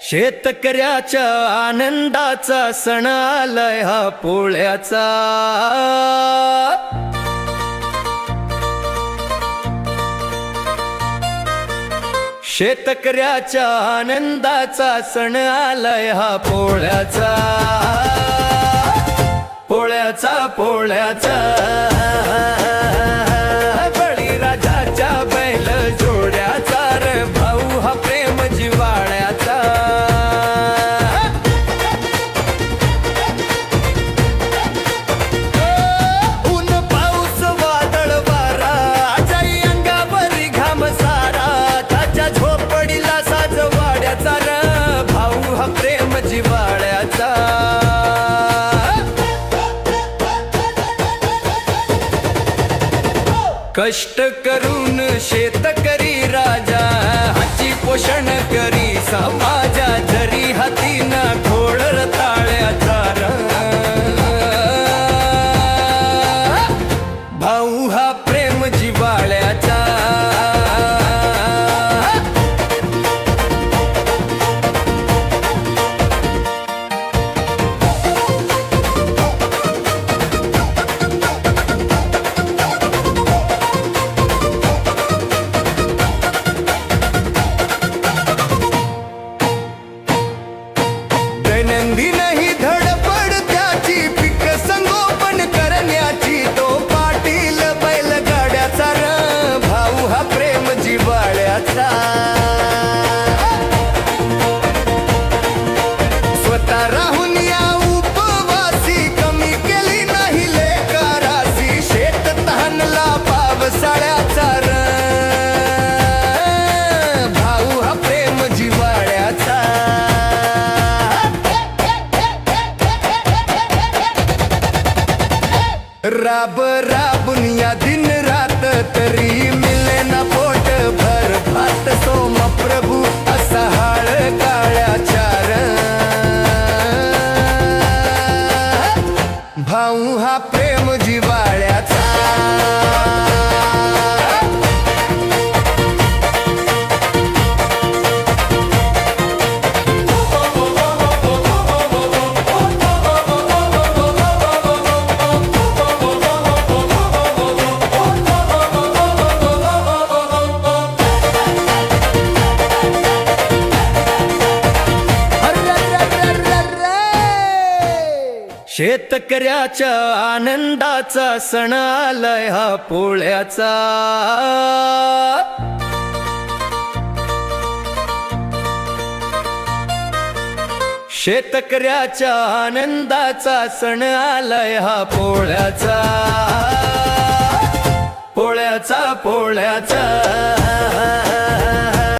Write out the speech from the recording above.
शेतकऱ्याच्या आनंदाचा सण आलाय हा पोळ्याचा. शेतकऱ्याच्या आनंदाचा सण आलाय हा पोळ्याचा. पोळ्याचा पोळ्याचा. कष्ट करून शेतकरी राजा हाची पोषण करी सभा राब राबून या दिन रात तरी शेतकऱ्याच्या आनंदाचा सण आलाय हा पोळ्याचा. शेतकऱ्याच्या आनंदाचा सण आलाय हा पोळ्याचा. पोळ्याचा पोळ्याचा.